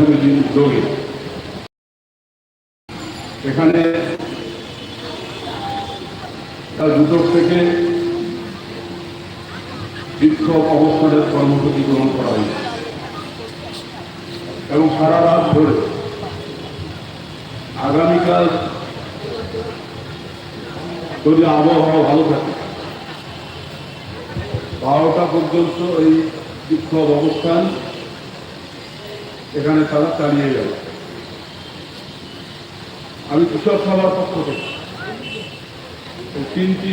উদ্যোগে এখানে তার দুটোর থেকে বিক্ষোভ অবস্থানের কর্মসূচি গ্রহণ করা হয়েছে। এবং সারা রাত ধরে আগামীকাল যদি আবহাওয়া ভালো থাকে, বারোটা পর্যন্ত এই বিক্ষোভ অবস্থান এখানে তারা চালিয়ে যাবে আমি কৃষক সভার পক্ষ থেকে তিনটি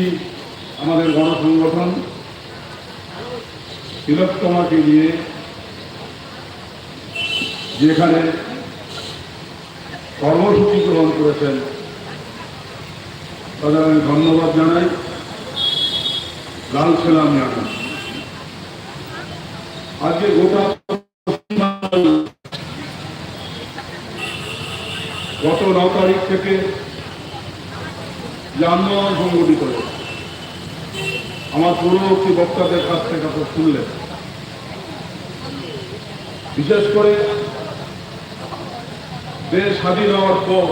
আমাদের গণসংগঠন তিলোত্তমাকে নিয়ে যেখানে কর্মসূচি গ্রহণ করেছেন, তাদের আমি ধন্যবাদ জানাই। লাল সেলাম জানাই আজকে গোটা গত ন তারিখ থেকে যে আন্দোলন সংগঠিত আমার পূর্ববর্তী বক্তাদের কাছ থেকে আপনারা শুনলেন। বিশেষ করে দেশ স্বাধীন হওয়ার পর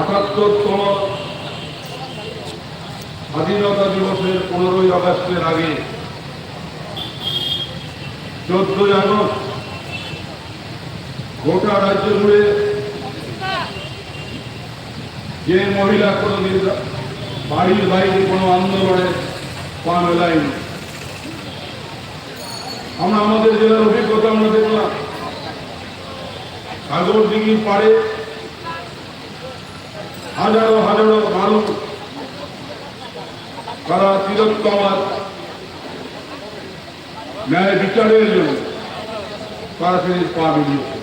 আটাত্তরতম স্বাধীনতা দিবসের পনেরোই আগস্টের আগে চোদ্দই আগস্ট গোটা রাজ্য জুড়ে যে মহিলা কোনোদিন বাড়ির বাইরে কোনো আন্দোলনে পা মেলায়নি। আমরা আমাদের জেলার অভিজ্ঞতা আমরা দেখলাম। সাগর দিঘির পাড়ে হাজারো হাজারো মানুষ তারা তিরোত্তমার ন্যায় বিচারের জন্য তারা তিনি পা বেরিয়েছে